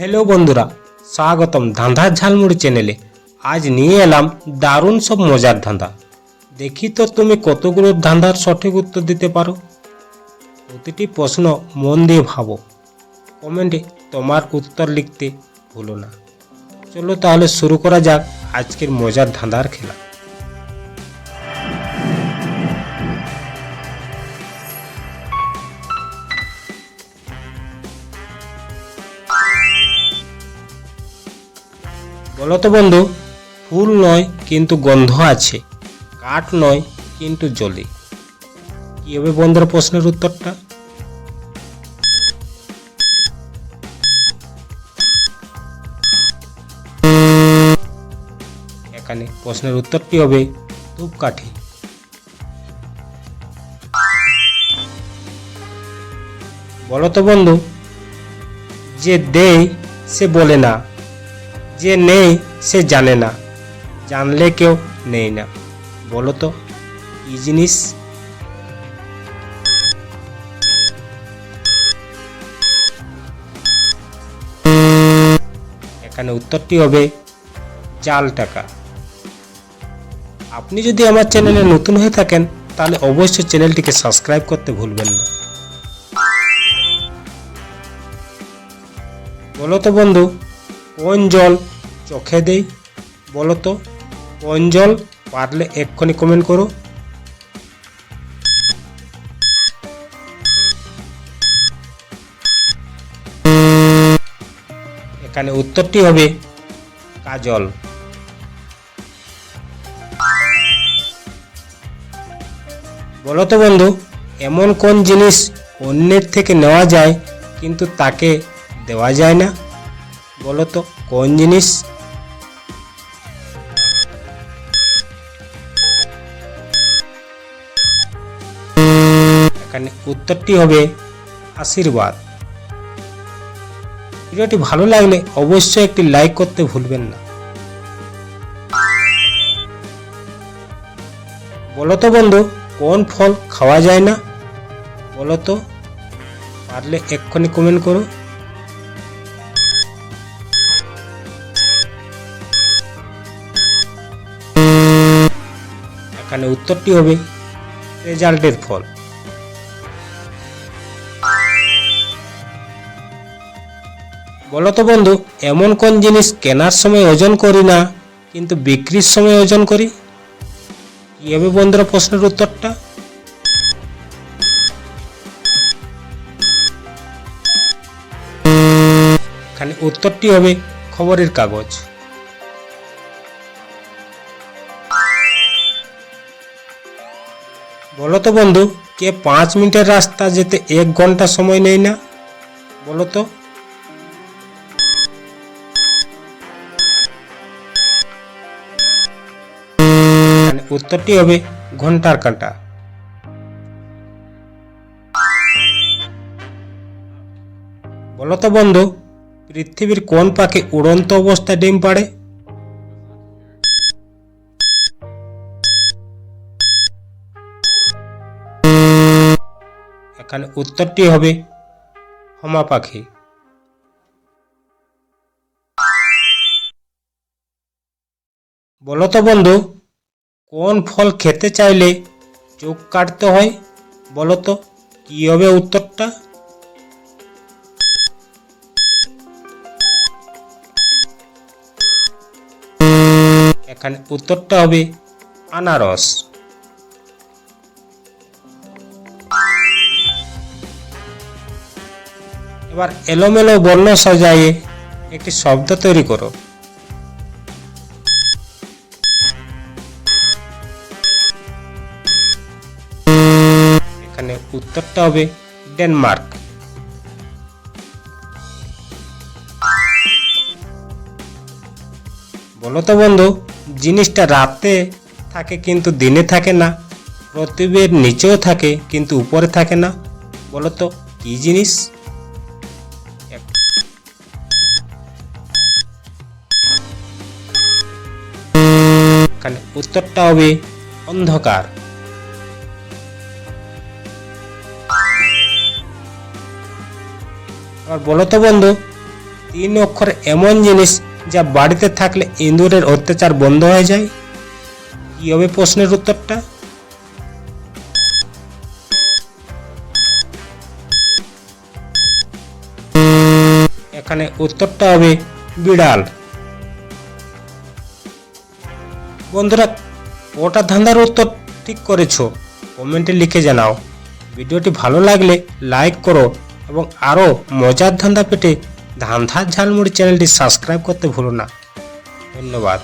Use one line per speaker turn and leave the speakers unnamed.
Hello বন্ধুরা, স্বাগতম ধাঁধার ঝালমুড়ি চ্যানেলে আজ নিয়ে এলাম দারুণ সব মজার ধাঁধা। দেখি তো তুমি কতগুলো ধাঁধার সঠিক উত্তর দিতে পারো? প্রতিটি প্রশ্ন মন দিয়ে ভাবো। কমেন্টে তোমার উত্তর লিখতে ভুলো না। চলো তাহলে শুরু করা যাক আজকের মজার ধাঁধার খেলা। বলো তো বন্ধু, ফুল নয় কিন্তু গন্ধ আছে, কাঠ নয় কিন্তু জলে। কি হবে বন্ধুর প্রশ্নের উত্তরটা? এখানে প্রশ্নের উত্তরটি হবে? ধূপকাঠি। বলো তো বন্ধু, যে দেয় সে বলে না। যে নেই, সে জানে না। জানলে কেউ নেই না। বলো তো, কি জিনিস? এখানে উত্তরটি হবে, জাল টাকা। আপনি যদি আমার চ্যানেলে নতুন হয়ে থাকেন, তাহলে অবশ্যই চ্যানেলটিকে সাবস্ক্রাইব করতে ভুলবেন না। বলো তো বন্ধু কোন জল চোখে দেই, বলো তো? কোন জল পারলে এক্ষুনি কমেন্ট করো। এখানে উত্তরটি হবে কাজল। বলো তো বন্ধু, এমন কোন জিনিস অন্যের থেকে নেওয়া যায় কিন্তু তাকে দেওয়া যায় না? বলো তো, কোন জিনিস? এখানে উত্তরটি হবে আশীর্বাদ। ভিডিওটি ভালো লাগলে অবশ্যই একটি লাইক করতে ভুলবেন না। বলো তো বন্ধু, কোন ফল খাওয়া যায় না? বলো তো, পারলে এক্ষুনি কমেন্ট করো। এখানে উত্তরটি হবে রেজাল্টের ফল। বলো তো বন্ধু, এমন কোন জিনিস কেনার সময় ওজন করি না, কিন্তু বিক্রির সময় ওজন করি? কি হবে বন্ধুরা প্রশ্নের উত্তরটা? এখানে উত্তরটি হবে খবরের কাগজ। বলো তো বন্ধু, কে পাঁচ মিনিটের রাস্তা যেতে এক ঘণ্টা সময় নেই না? বলো তো। উত্তরটি হবে ঘণ্টার কাঁটা। বলো তো বন্ধু, পৃথিবীর কোন পাখি উড়ন্ত অবস্থায় ডিম পাড়ে? এখানে উত্তরটি হবে হমা পাখি। বলো তো বন্ধু, কোন ফল খেতে চাইলে চোখ কাটতে হয়? বলো তো, কি হবে উত্তরটা? এখানে উত্তরটা হবে আনারস। এবার এলোমেলো বর্ণ সাজাইয়ে একটি শব্দ তৈরি করো। এখানে উত্তরটা হবে ডেনমার্ক। বলো তো বন্ধু, জিনিসটা রাতে থাকে কিন্তু দিনে থাকে না, প্রতিবের নিচেও থাকে কিন্তু উপরে থাকে না। বলো তো, কি জিনিস? উত্তরটা হবে অন্ধকার। আবার বলো তো বন্ধু, তিন অক্ষর এমন জিনিস যা বাড়িতে থাকলে ইঁদুরের অত্যাচার বন্ধ হয়ে যায়? কি হবে প্রশ্নের উত্তরটা? এখানে উত্তরটা হবে বিড়াল। বন্ধুরা, ওটা ধান্দার উত্তর ঠিক করেছ। কমেন্টে লিখে জানাও। ভিডিওটি ভালো লাগলে লাইক করো এবং আরও মজার ধান্দা পেটে ধান্ধার ঝালমুড়ি চ্যানেলটি সাবস্ক্রাইব করতে ভুলো না। ধন্যবাদ।